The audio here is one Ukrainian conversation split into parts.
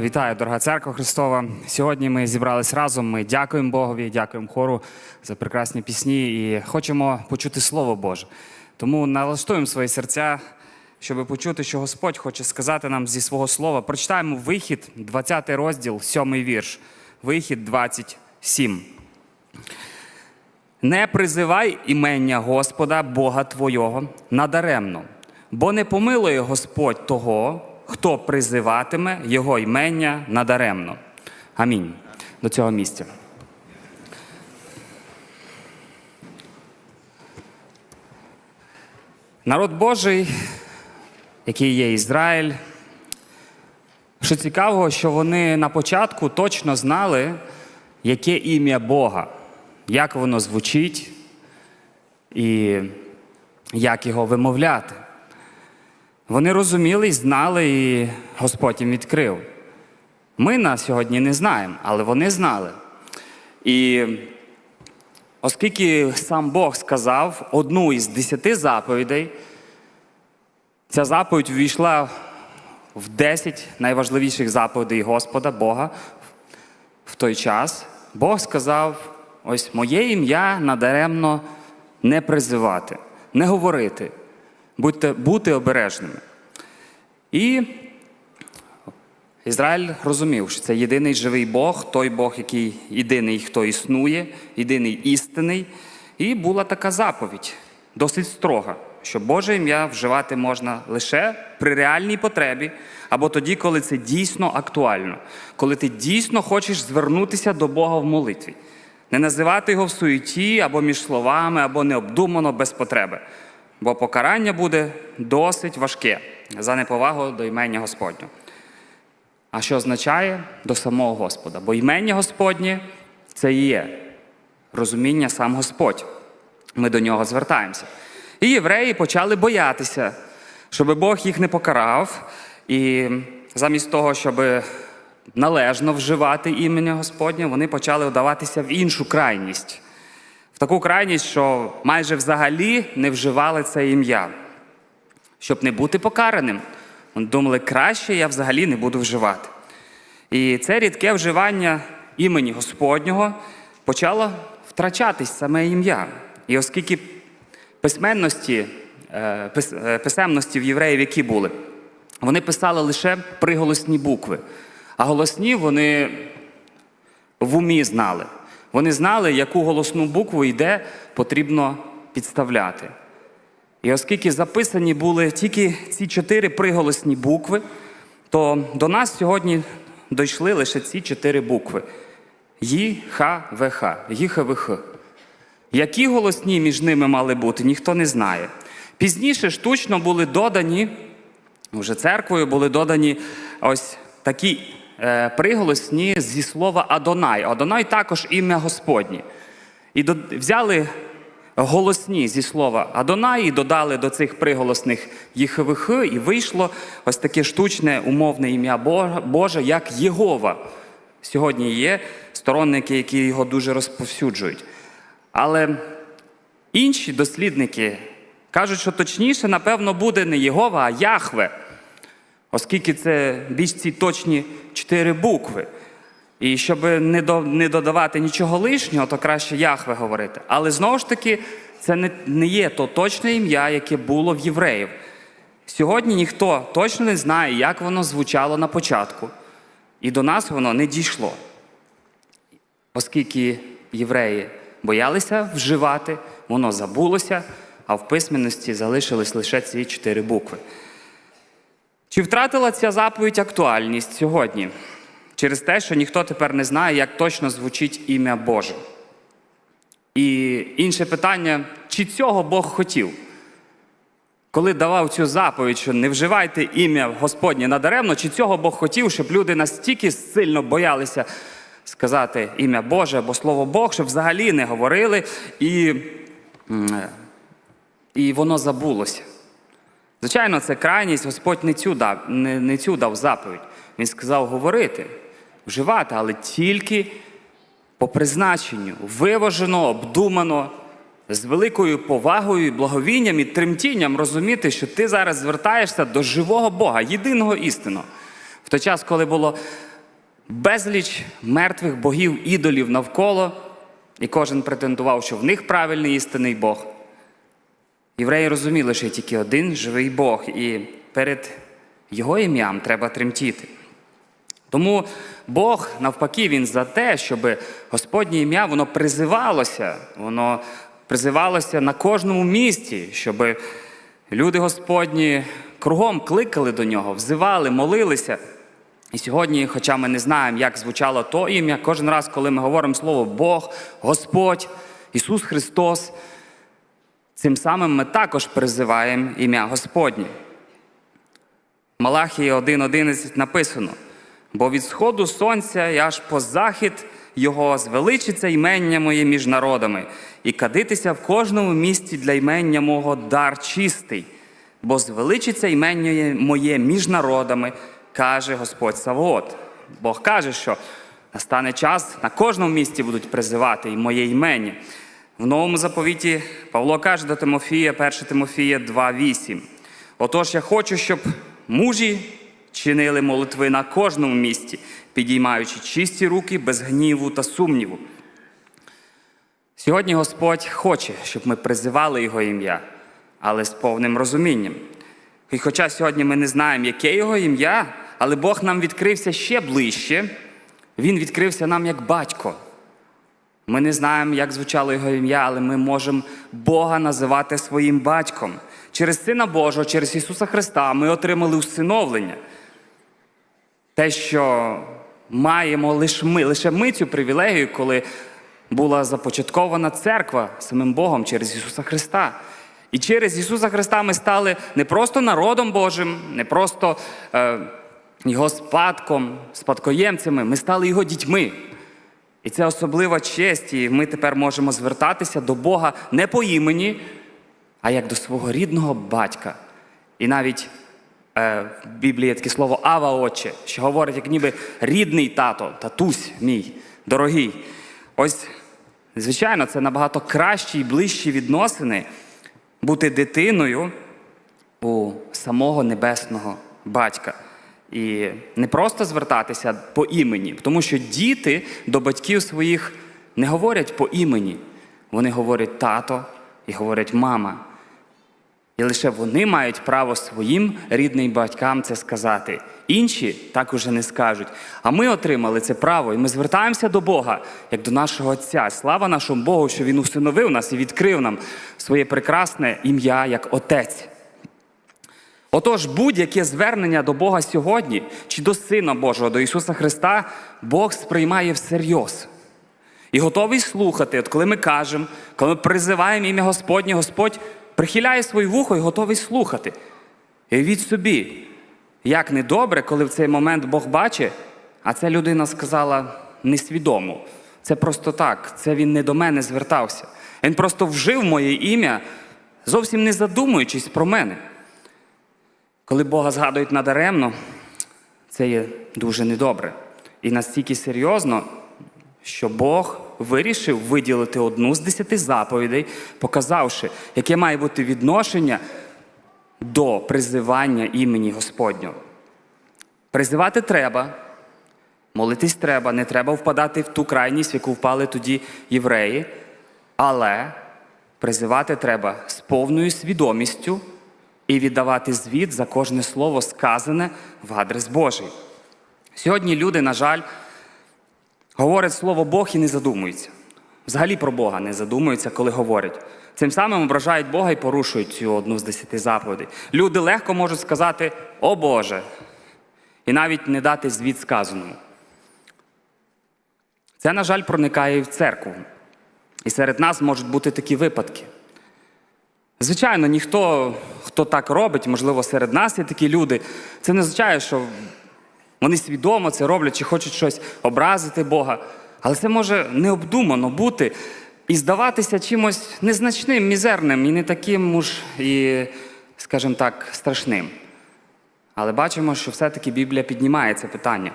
Вітаю, дорога церква Христова. Сьогодні ми зібрались разом. Ми дякуємо Богові, дякуємо хору за прекрасні пісні і хочемо почути Слово Боже. Тому налаштуємо свої серця, щоб почути, що Господь хоче сказати нам зі свого слова. Прочитаємо вихід, 20 розділ, 7 вірш. Вихід 27. Не призивай імення Господа, Бога Твого, надаремно, бо не помилує Господь того, хто призиватиме Його імення надаремно. Амінь. До цього місця. Народ Божий, який є Ізраїль, що цікавого, що вони на початку точно знали, яке ім'я Бога, як воно звучить і як його вимовляти. Вони розуміли і знали, і Господь їм відкрив. Ми на сьогодні не знаємо, але вони знали. І оскільки сам Бог сказав одну із десяти заповідей, ця заповідь ввійшла в 10 найважливіших заповідей Господа Бога в той час. Бог сказав: ось моє ім'я надаремно не призивати, не говорити, будьте, бути обережними. І Ізраїль розумів, що це єдиний живий Бог, той Бог, який єдиний, хто існує, єдиний істинний. І була така заповідь, досить строга, що Боже ім'я вживати можна лише при реальній потребі, або тоді, коли це дійсно актуально, коли ти дійсно хочеш звернутися до Бога в молитві. Не називати його в суеті або між словами, або необдумано без потреби. Бо покарання буде досить важке за неповагу до імення Господнього. А що означає до самого Господа? Бо імення Господнє це і є розуміння сам Господь. Ми до нього звертаємося. І євреї почали боятися, щоб Бог їх не покарав, і замість того, щоб належно вживати імення Господнє, вони почали вдаватися в іншу крайність. Таку крайність, що майже взагалі не вживали це ім'я, щоб не бути покараним. Думали, краще я взагалі не буду вживати. І це рідке вживання імені Господнього почало втрачатись саме ім'я. І оскільки письменності, е, е, писемності в євреїв, які були, вони писали лише приголосні букви, а голосні вони в умі знали. Вони знали, яку голосну букву і де потрібно підставляти. І оскільки записані були тільки ці чотири приголосні букви, то до нас сьогодні дійшли лише ці чотири букви: Ї, Х, В, Х, Ї, Х, В, Х. Які голосні між ними мали бути, ніхто не знає. Пізніше штучно були додані, вже церквою були додані ось такі приголосні зі слова Адонай. Адонай також ім'я Господнє. І взяли голосні зі слова Адонай і додали до цих приголосних ЄХВХ, і вийшло ось таке штучне умовне ім'я Боже, як Єгова. Сьогодні є сторонники, які його дуже розповсюджують. Але інші дослідники кажуть, що точніше, напевно, буде не Єгова, а Яхве, оскільки це більш ці точні чотири букви. І щоб не, до, не додавати нічого лишнього, то краще Яхве говорити. Але знову ж таки, це не, не є то точне ім'я, яке було в євреїв. Сьогодні ніхто точно не знає, як воно звучало на початку. І до нас воно не дійшло. Оскільки євреї боялися вживати, воно забулося, а в письменності залишились лише ці чотири букви. Чи втратила ця заповідь актуальність сьогодні? Через те, що ніхто тепер не знає, як точно звучить ім'я Боже. І інше питання: чи цього Бог хотів? Коли давав цю заповідь, що не вживайте ім'я Господнє надаремно, чи цього Бог хотів, щоб люди настільки сильно боялися сказати ім'я Боже або Слово Бог, щоб взагалі не говорили, і, і воно забулося. Звичайно, це крайність, Господь не цю дав, не, не цю дав заповідь. Він сказав говорити, вживати, але тільки по призначенню, виважено, обдумано, з великою повагою, благовінням і тремтінням розуміти, що ти зараз звертаєшся до живого Бога, єдиного істинного. В той час, коли було безліч мертвих богів, ідолів навколо, і кожен претендував, що в них правильний істинний Бог. Євреї розуміли, що є тільки один живий Бог, і перед його ім'ям треба тремтіти. Тому Бог, навпаки, Він за те, щоб Господнє ім'я воно призивалося, воно призивалося на кожному місці, щоб люди Господні кругом кликали до нього, взивали, молилися. І сьогодні, хоча ми не знаємо, як звучало то ім'я, кожен раз, коли ми говоримо слово Бог, Господь, Ісус Христос, цим самим ми також призиваємо ім'я Господнє. В Малахії 1.11 написано: бо від сходу сонця і аж по захід його звеличиться ймення моє між народами, і кадитися в кожному місті для ймення мого дар чистий, бо звеличиться ймення моє між народами, каже Господь Савоот. Бог каже, що настане час, на кожному місці будуть призивати і моє імення. В новому заповіті Павло каже до Тимофія, 1 Тимофія 2,8. Отож, я хочу, щоб мужі чинили молитви на кожному місці, підіймаючи чисті руки без гніву та сумніву. Сьогодні Господь хоче, щоб ми призивали Його ім'я, але з повним розумінням. І хоча сьогодні ми не знаємо, яке його ім'я, але Бог нам відкрився ще ближче, Він відкрився нам як батько. Ми не знаємо, як звучало його ім'я, але ми можемо Бога називати своїм батьком. Через Сина Божого, через Ісуса Христа ми отримали усиновлення. Те, що маємо лише ми, лише ми цю привілегію, коли була започаткована церква самим Богом через Ісуса Христа. І через Ісуса Христа ми стали не просто народом Божим, не просто е, Його спадком, спадкоємцями, ми стали Його дітьми. І це особлива честь, і ми тепер можемо звертатися до Бога не по імені, а як до свого рідного батька. І навіть е, в Біблії є таке слово Ава Отче, що говорить, як ніби рідний тато, татусь мій, дорогий. Ось, звичайно, це набагато кращі і ближчі відносини бути дитиною у самого небесного батька. І не просто звертатися по імені, тому що діти до батьків своїх не говорять по імені. Вони говорять тато і говорять мама. І лише вони мають право своїм рідним батькам це сказати. Інші так уже не скажуть. А ми отримали це право, і ми звертаємося до Бога, як до нашого Отця. Слава нашому Богу, що Він усиновив нас і відкрив нам своє прекрасне ім'я як Отець. Отож, будь-яке звернення до Бога сьогодні, чи до Сина Божого, до Ісуса Христа, Бог сприймає всерйоз. І готовий слухати, от коли ми кажемо, коли ми призиваємо ім'я Господнє, Господь прихиляє своє вухо і готовий слухати. І від собі, як недобре, коли в цей момент Бог бачить, а ця людина сказала несвідомо. Це просто так, це він не до мене звертався. Він просто вжив моє ім'я, зовсім не задумуючись про мене. Коли Бога згадують надаремно, це є дуже недобре. І настільки серйозно, що Бог вирішив виділити одну з десяти заповідей, показавши, яке має бути відношення до призивання імені Господнього. Призивати треба, молитись треба, не треба впадати в ту крайність, в яку впали тоді євреї, але призивати треба з повною свідомістю і віддавати звіт за кожне слово сказане в адрес Божий. Сьогодні люди, на жаль, говорять слово Бог і не задумуються. Взагалі про Бога не задумуються, коли говорять. Цим самим ображають Бога і порушують цю одну з десяти заповідей. Люди легко можуть сказати О Боже, і навіть не дати звіт сказаному. Це, на жаль, проникає і в церкву. І серед нас можуть бути такі випадки. Звичайно, ніхто, хто так робить, можливо, серед нас є такі люди, це не означає, що вони свідомо це роблять чи хочуть щось образити Бога. Але це може необдумано бути і здаватися чимось незначним, мізерним і не таким уж і, скажімо так, страшним. Але бачимо, що все-таки Біблія піднімає це питання.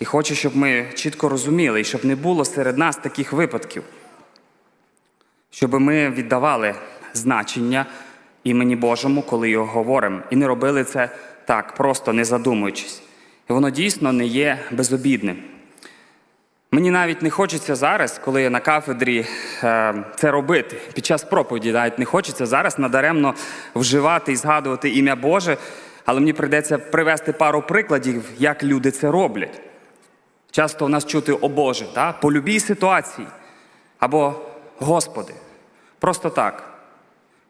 І хоче, щоб ми чітко розуміли, і щоб не було серед нас таких випадків, щоб ми віддавали значення імені Божому, коли його говоримо, і не робили це так, просто не задумуючись. І воно дійсно не є безобідним. Мені навіть не хочеться зараз, коли я на кафедрі е, це робити. Під час проповіді навіть не хочеться зараз надаремно вживати і згадувати ім'я Боже, але мені прийдеться привести пару прикладів, як люди це роблять. Часто в нас чути о Боже, по любій ситуації. Або Господи. Просто так.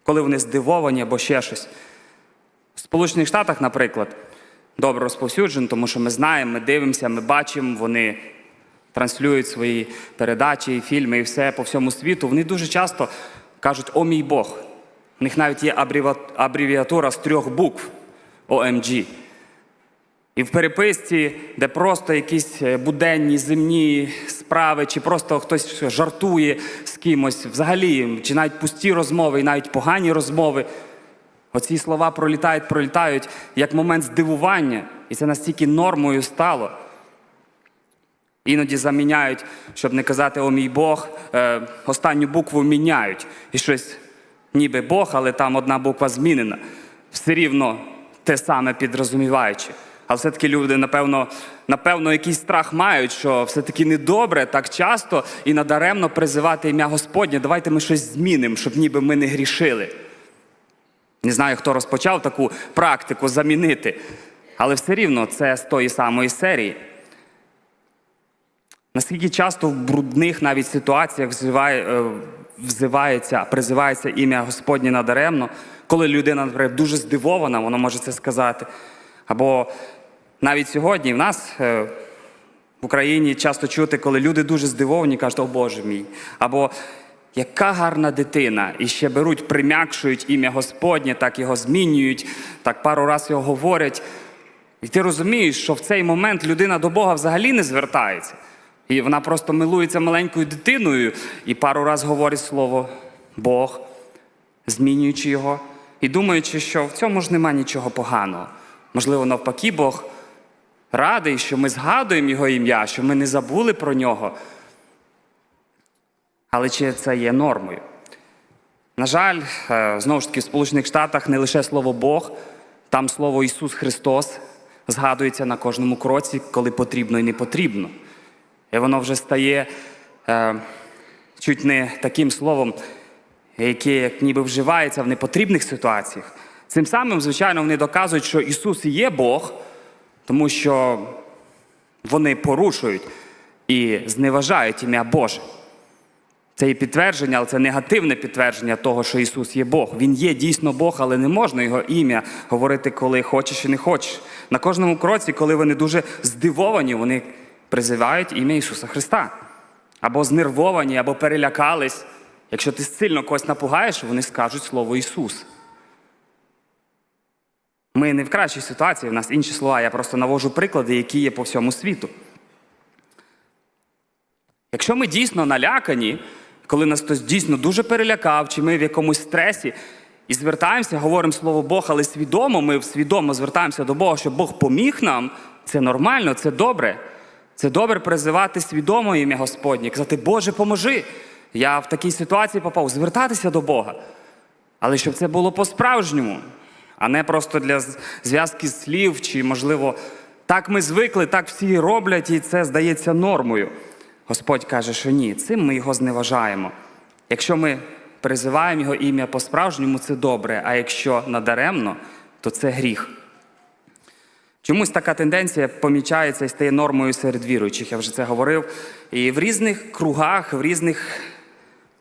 Коли вони здивовані або ще щось. В Сполучених Штатах, наприклад, добре розповсюджено, тому що ми знаємо, ми дивимося, ми бачимо, вони транслюють свої передачі, фільми і все по всьому світу. Вони дуже часто кажуть О мій Бог. У них навіть є абревіатура з трьох букв OMG. І в переписці, де просто якісь е, буденні земні справи, чи просто хтось жартує з кимось, взагалі, чи навіть пусті розмови, і навіть погані розмови. Оці слова пролітають, пролітають як момент здивування, і це настільки нормою стало. Іноді заміняють, щоб не казати о мій Бог, е, останню букву міняють. І щось ніби Бог, але там одна буква змінена. Все рівно те саме підрозуміваючи. Але все-таки люди, напевно, напевно, якийсь страх мають, що все-таки недобре так часто і надаремно призивати ім'я Господнє. Давайте ми щось змінимо, щоб ніби ми не грішили. Не знаю, хто розпочав таку практику замінити, але все рівно це з тої самої серії. Наскільки часто в брудних навіть ситуаціях е, взивається, призивається ім'я Господнє надаремно, коли людина, наприклад, дуже здивована, вона може це сказати. Або навіть сьогодні в нас е, в Україні часто чути, коли люди дуже здивовані, кажуть, о Боже мій. Або яка гарна дитина, і ще беруть, прим'якшують ім'я Господнє, так його змінюють, так пару разів його говорять. І ти розумієш, що в цей момент людина до Бога взагалі не звертається. І вона просто милується маленькою дитиною і пару раз говорить слово Бог, змінюючи його, і думаючи, що в цьому ж нема нічого поганого. Можливо, навпаки, Бог радий, що ми згадуємо Його ім'я, що ми не забули про нього. Але чи це є нормою? На жаль, е, знову ж таки, в Сполучених Штатах не лише слово Бог, там слово Ісус Христос згадується на кожному кроці, коли потрібно і не потрібно. І воно вже стає е, чуть не таким словом, яке як ніби вживається в непотрібних ситуаціях. Цим самим, звичайно, вони доказують, що Ісус є Бог, тому що вони порушують і зневажають ім'я Боже. Це є підтвердження, але це негативне підтвердження того, що Ісус є Бог. Він є дійсно Бог, але не можна його ім'я говорити, коли хочеш і не хочеш. На кожному кроці, коли вони дуже здивовані, вони призивають ім'я Ісуса Христа. Або знервовані, або перелякались. Якщо ти сильно когось напугаєш, вони скажуть слово Ісус. Ми не в кращій ситуації, в нас інші слова. Я просто навожу приклади, які є по всьому світу. Якщо ми дійсно налякані, коли нас хтось дійсно дуже перелякав, чи ми в якомусь стресі, і звертаємося, говоримо слово Бог, але свідомо, ми свідомо звертаємося до Бога, щоб Бог поміг нам, це нормально, це добре. Це добре призивати свідомо ім'я Господнє, казати, Боже, поможи. Я в такій ситуації попав, звертатися до Бога. Але щоб це було по-справжньому, а не просто для зв'язки слів, чи, можливо, так ми звикли, так всі роблять, і це здається нормою. Господь каже, що ні, цим ми його зневажаємо. Якщо ми призиваємо його ім'я по-справжньому, це добре, а якщо надаремно, то це гріх. Чомусь така тенденція помічається і стає нормою серед віруючих, я вже це говорив. І в різних кругах, в різних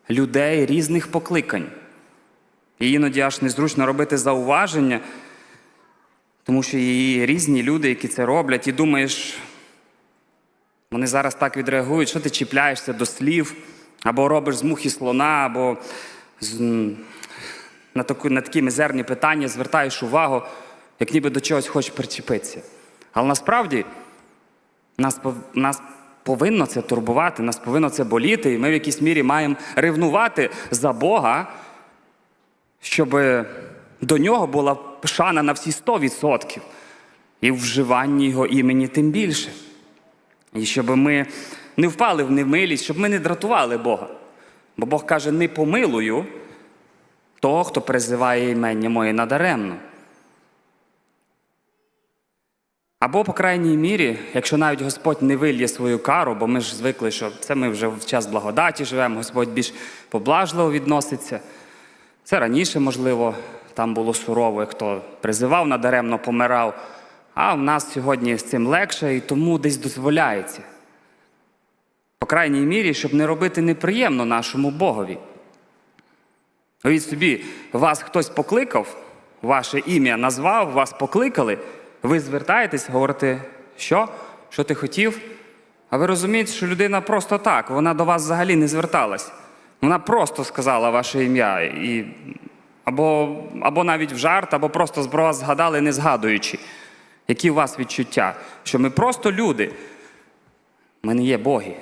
людей, різних покликань. І іноді аж незручно робити зауваження, тому що є різні люди, які це роблять, і думаєш, вони зараз так відреагують, що ти чіпляєшся до слів, або робиш з мухи слона, або з, на, таку, на такі мізерні питання звертаєш увагу, як ніби до чогось хочеш причепитися. Але насправді нас, нас повинно це турбувати, нас повинно це боліти, і ми в якійсь мірі маємо ревнувати за Бога, щоб до нього була шана на всі 100%. І вживанні його імені тим більше. І щоб ми не впали в немилість, щоб ми не дратували Бога. Бо Бог каже: не помилую того, хто призиває імення моє надаремно. Або, по крайній мірі, якщо навіть Господь не вильє свою кару, бо ми ж звикли, що це ми вже в час благодаті живемо, Господь більш поблажливо відноситься. Це раніше, можливо, там було сурово, хто призивав, надаремно помирав. А в нас сьогодні з цим легше і тому десь дозволяється. По крайній мірі, щоб не робити неприємно нашому Богові. Уявіть собі, вас хтось покликав, ваше ім'я назвав, вас покликали, ви звертаєтесь, говорите, що? Що ти хотів? А ви розумієте, що людина просто так, вона до вас взагалі не зверталась. Вона просто сказала ваше ім'я. І... Або, або навіть в жарт, або просто про вас згадали, не згадуючи. Які у вас відчуття? Що ми просто люди. Ми не є боги.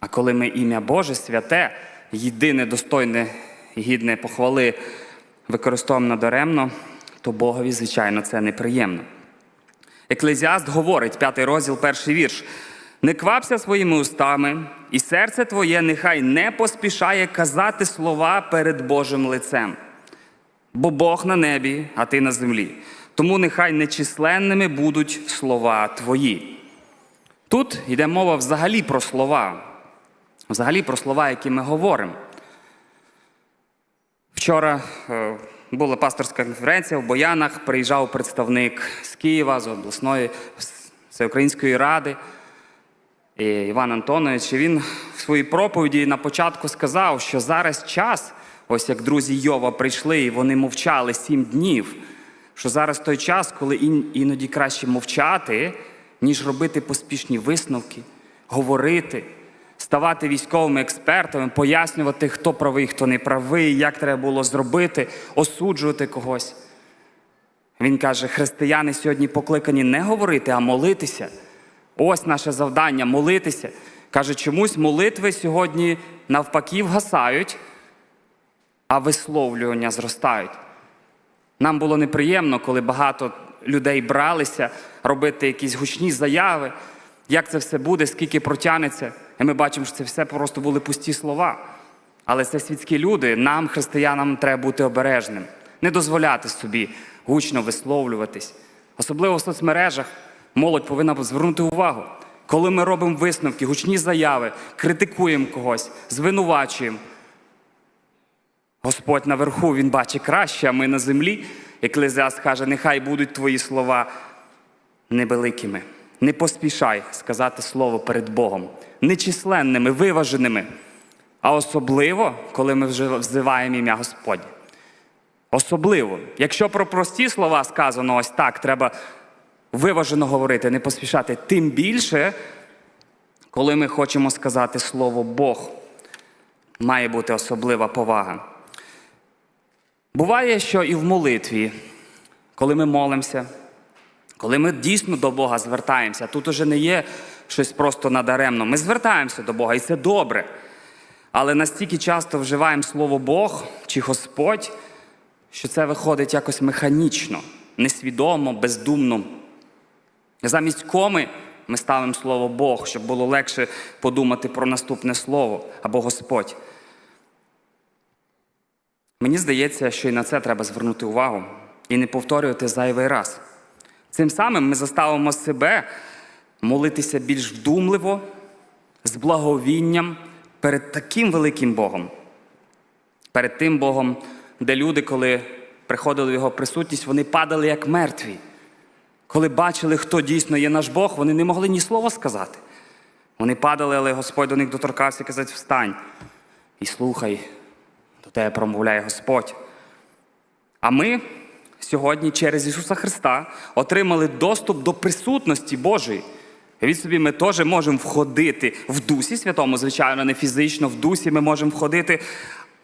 А коли ми ім'я Боже святе, єдине, достойне і гідне похвали використовуємо надаремно, то Богові, звичайно, це неприємно. Еклезіаст говорить, п'ятий розділ, перший вірш. Не квапся своїми устами, і серце твоє нехай не поспішає казати слова перед Божим лицем. Бо Бог на небі, а ти на землі. Тому нехай нечисленними будуть слова твої. Тут йде мова взагалі про слова, взагалі про слова, які ми говоримо. Вчора е, була пасторська конференція в Боянах, приїжджав представник з Києва, з обласної всеукраїнської ради Іван Антонович. Він в своїй проповіді на початку сказав, що зараз час, ось як друзі Йова прийшли, і вони мовчали сім днів. Що зараз той час, коли іноді краще мовчати, ніж робити поспішні висновки, говорити, ставати військовими експертами, пояснювати, хто правий, хто не правий, як треба було зробити, осуджувати когось. Він каже: християни сьогодні покликані не говорити, а молитися. Ось наше завдання молитися. Каже, чомусь молитви сьогодні навпаки вгасають, а висловлювання зростають. Нам було неприємно, коли багато людей бралися робити якісь гучні заяви, як це все буде, скільки протягнеться. І ми бачимо, що це все просто були пусті слова. Але це світські люди, нам, християнам, треба бути обережним, не дозволяти собі гучно висловлюватись. Особливо в соцмережах молодь повинна звернути увагу. Коли ми робимо висновки, гучні заяви, критикуємо когось, звинувачуємо, Господь наверху Він бачить краще, а ми на землі. Еклезіаст каже, нехай будуть твої слова невеликими. Не поспішай сказати слово перед Богом, нечисленними, виваженими. А особливо, коли ми вже взиваємо ім'я Господнє. Особливо, якщо про прості слова сказано ось так, треба виважено говорити, не поспішати, тим більше, коли ми хочемо сказати слово Бог, має бути особлива повага. Буває, що і в молитві, коли ми молимося, коли ми дійсно до Бога звертаємося, тут уже не є щось просто надаремно. Ми звертаємося до Бога, і це добре. Але настільки часто вживаємо слово Бог чи Господь, що це виходить якось механічно, несвідомо, бездумно. Замість коми ми ставимо слово Бог, щоб було легше подумати про наступне слово або Господь. Мені здається, що і на це треба звернути увагу і не повторювати зайвий раз. Цим самим ми заставимо себе молитися більш вдумливо, з благовінням перед таким великим Богом, перед тим Богом, де люди, коли приходили в Його присутність, вони падали як мертві. Коли бачили, хто дійсно є наш Бог, вони не могли ні слова сказати. Вони падали, але Господь до них доторкався і казав, встань і слухай, до тебе промовляє Господь. А ми сьогодні через Ісуса Христа отримали доступ до присутності Божої. Від собі ми теж можемо входити в дусі святому, звичайно, не фізично, в дусі ми можемо входити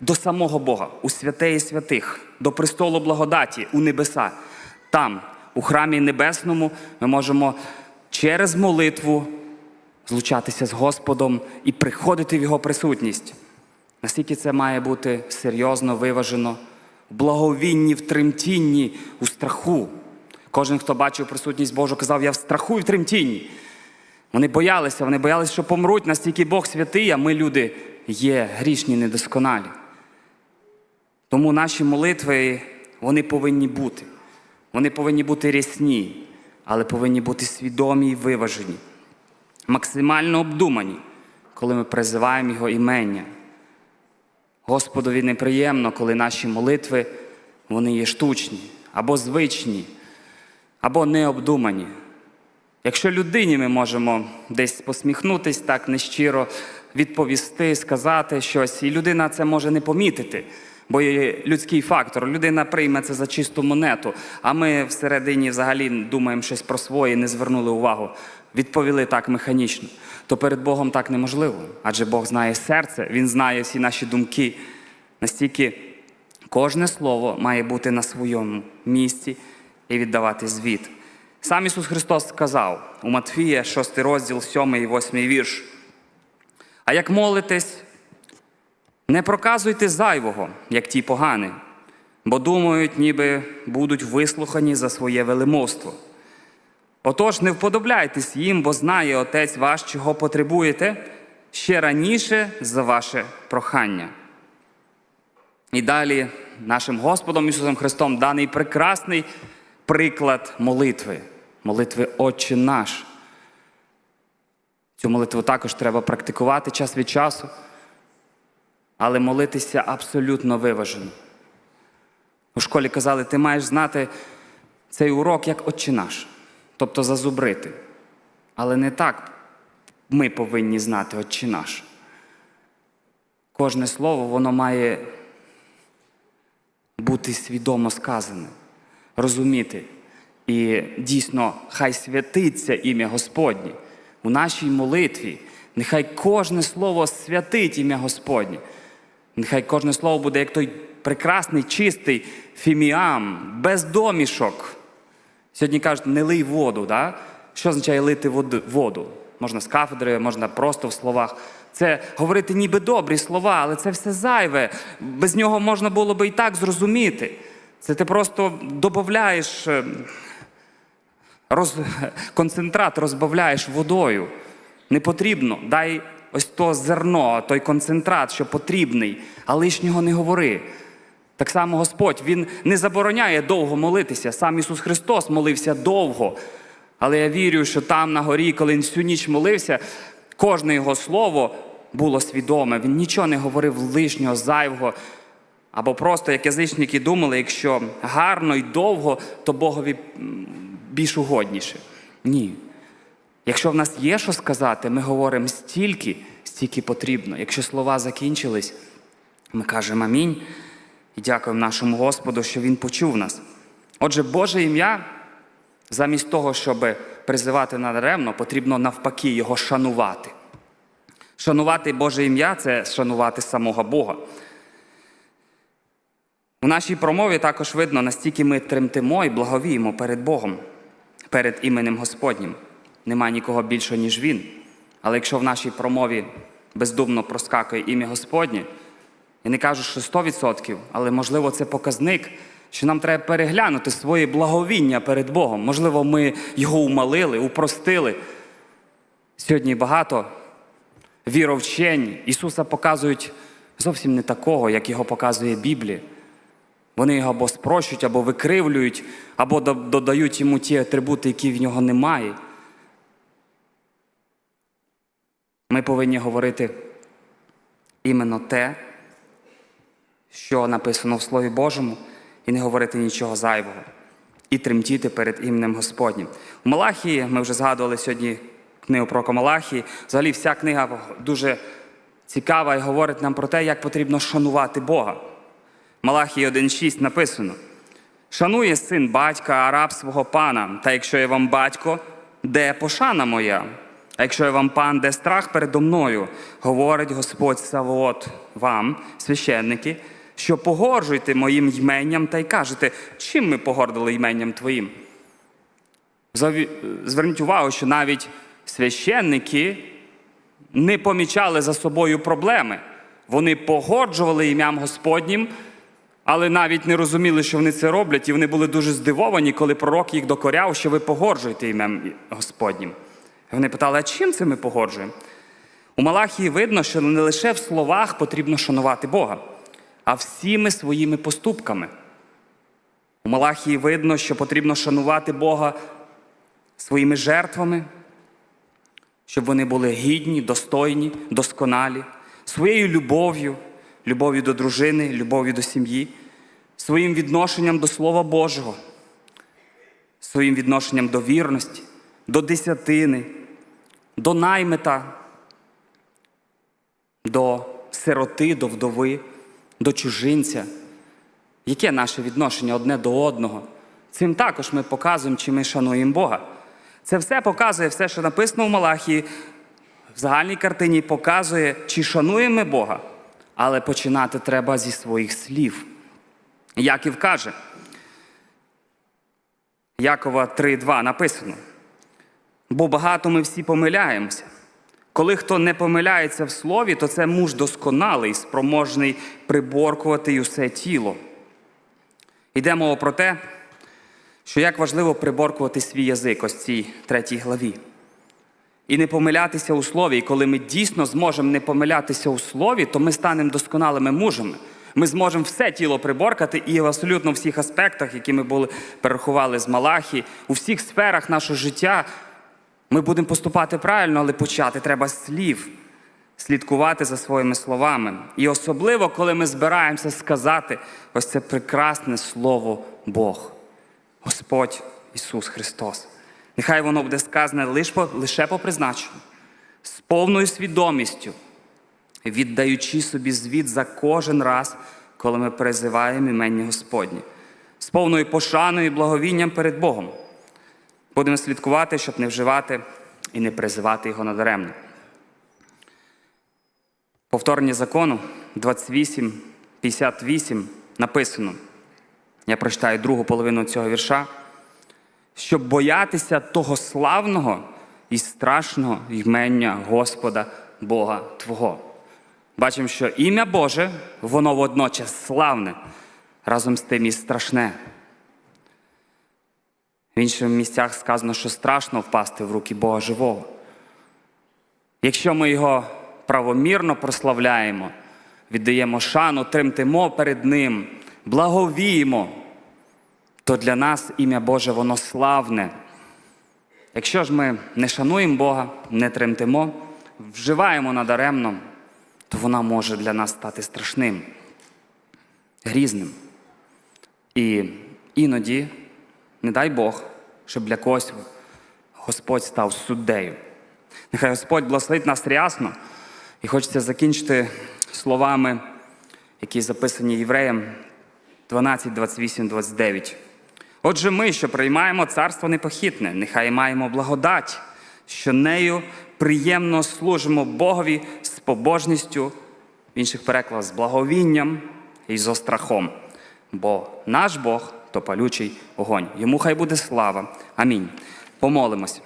до самого Бога, у святе і святих, до престолу благодаті, у небеса. Там, у храмі небесному, ми можемо через молитву злучатися з Господом і приходити в Його присутність. Наскільки це має бути серйозно, виважено, в благовінні, в тремтінні, у страху. Кожен, хто бачив присутність Божу, казав, я в страху і в тремтінні. Вони боялися, вони боялися, що помруть, настільки Бог святий, а ми, люди, є грішні, недосконалі. Тому наші молитви, вони повинні бути. Вони повинні бути рясні, але повинні бути свідомі і виважені, максимально обдумані, коли ми призиваємо Його імення. Господові неприємно, коли наші молитви вони є штучні, або звичні, або необдумані. Якщо людині ми можемо десь посміхнутись, так нещиро відповісти, сказати щось, і людина це може не помітити, бо є людський фактор. Людина прийме це за чисту монету, а ми всередині взагалі думаємо щось про своє, не звернули увагу, відповіли так механічно. То перед Богом так неможливо, адже Бог знає серце, Він знає всі наші думки. Настільки кожне слово має бути на своєму місці і віддавати звіт. Сам Ісус Христос сказав у Матфія, 6 розділ, 7 і 8 вірш. А як молитесь, не проказуйте зайвого, як ті погані, бо думають, ніби будуть вислухані за своє велимовство. Отож, не вподобляйтесь їм, бо знає Отець ваш, чого потребуєте, ще раніше за ваше прохання. І далі нашим Господом Ісусом Христом даний прекрасний приклад молитви, молитви Отче наш. Цю молитву також треба практикувати час від часу, але молитися абсолютно виважено. У школі казали, ти маєш знати цей урок як Отче наш, тобто зазубрити. Але не так ми повинні знати Отче наш. Кожне слово воно має бути свідомо сказане, розуміти. І дійсно, хай святиться ім'я Господнє. У нашій молитві нехай кожне слово святить ім'я Господнє. Нехай кожне слово буде як той прекрасний, чистий фіміам, без домішок. Сьогодні кажуть, не лий воду. Да? Що означає лити воду-? Можна з кафедри, можна просто в словах. Це говорити ніби добрі слова, але це все зайве. Без нього можна було би і так зрозуміти. Це ти просто додаєш е, роз... концентрат, розбавляєш водою. Не потрібно. Дай ось то зерно, той концентрат, що потрібний, а лишнього не говори. Так само Господь Він не забороняє довго молитися. Сам Ісус Христос молився довго. Але я вірю, що там на горі, коли він всю ніч молився, кожне його слово було свідоме. Він нічого не говорив лишнього, зайвого. Або просто, як язичники думали, якщо гарно і довго, то Богові більш угодніше. Ні. Якщо в нас є що сказати, ми говоримо стільки, стільки потрібно. Якщо слова закінчились, ми кажемо амінь і дякуємо нашому Господу, що Він почув нас. Отже, Боже ім'я, замість того, щоб призивати надаремно, потрібно навпаки його шанувати. Шанувати Боже ім'я це шанувати самого Бога. У нашій промові також видно, настільки ми тремтимо і благовіємо перед Богом, перед іменем Господнім. Нема нікого більшого, ніж Він. Але якщо в нашій промові бездумно проскакує ім'я Господнє, я не кажу, що 100%, але можливо це показник, що нам треба переглянути своє благовіння перед Богом. Можливо, ми його умалили, упростили. Сьогодні багато віровчень Ісуса показують зовсім не такого, як його показує Біблія. Вони його або спрощують, або викривлюють, або додають йому ті атрибути, які в нього немає. Ми повинні говорити іменно те, що написано в Слові Божому, і не говорити нічого зайвого, і тремтіти перед іменем Господнім. У Малахії, ми вже згадували сьогодні книгу про Малахії. Взагалі, вся книга дуже цікава і говорить нам про те, як потрібно шанувати Бога. Малахії 1.6 написано: Шанує син батька, а раб свого пана, та якщо я вам батько, де пошана моя? А якщо я вам пан, де страх передо мною, говорить Господь Савоот вам, священники, що погоржуйте моїм йменням та й кажете, чим ми погордили йменням твоїм? Зверніть увагу, що навіть священники не помічали за собою проблеми. Вони погоджували ім'ям Господнім, але навіть не розуміли, що вони це роблять, і вони були дуже здивовані, коли пророк їх докоряв, що ви погоджуєте ім'ям Господнім. Вони питали, а чим це ми погоджуємо? У Малахії видно, що не лише в словах потрібно шанувати Бога, а всіми своїми поступками. У Малахії видно, що потрібно шанувати Бога своїми жертвами, щоб вони були гідні, достойні, досконалі, своєю любов'ю, любов'ю до дружини, любов'ю до сім'ї, своїм відношенням до Слова Божого, своїм відношенням до вірності, до десятини, до наймита, до сироти, до вдови, до чужинця. Яке наше відношення одне до одного? Цим також ми показуємо, чи ми шануємо Бога. Це все показує, все, що написано в Малахії, в загальній картині показує, чи шануємо ми Бога. Але починати треба зі своїх слів. Яків каже, Якова 3.2 написано. Бо багато ми всі помиляємося. Коли хто не помиляється в слові, то це муж досконалий, спроможний приборкувати й усе тіло. Йде мова про те, що як важливо приборкувати свій язик ось цій третій главі. І не помилятися у слові. І коли ми дійсно зможемо не помилятися у слові, то ми станемо досконалими мужами. Ми зможемо все тіло приборкати і в абсолютно всіх аспектах, які ми були перерахували з Малахі, у всіх сферах нашого життя ми будемо поступати правильно, але почати треба слів, слідкувати за своїми словами. І особливо, коли ми збираємося сказати ось це прекрасне слово Бог, Господь Ісус Христос. Нехай воно буде сказане лише по, призначенню, з повною свідомістю, віддаючи собі звіт за кожен раз, коли ми призиваємо імені Господнє, з повною пошаною і благовінням перед Богом. Будемо слідкувати, щоб не вживати і не призивати його надаремно. Повторення закону 28, 58 написано. Я прочитаю другу половину цього вірша. Щоб боятися того славного і страшного ймення Господа Бога Твого. Бачимо, що ім'я Боже, воно водночас славне, разом з тим і страшне. В інших місцях сказано, що страшно впасти в руки Бога живого. Якщо ми його правомірно прославляємо, віддаємо шану, тремтимо перед Ним, благовіємо, то для нас ім'я Боже воно славне. Якщо ж ми не шануємо Бога, не тремтимо, вживаємо надаремно, то вона може для нас стати страшним, грізним. І іноді, не дай Бог, щоб для когось Господь став суддею. Нехай Господь благословить нас рясно, і хочеться закінчити словами, які записані євреям 12, 28, 29. Отже, ми, що приймаємо царство непохитне, нехай маємо благодать, що нею приємно служимо Богові з побожністю, в інших перекладах з благовінням і зо страхом. Бо наш Бог то палючий огонь. Йому хай буде слава. Амінь. Помолимось.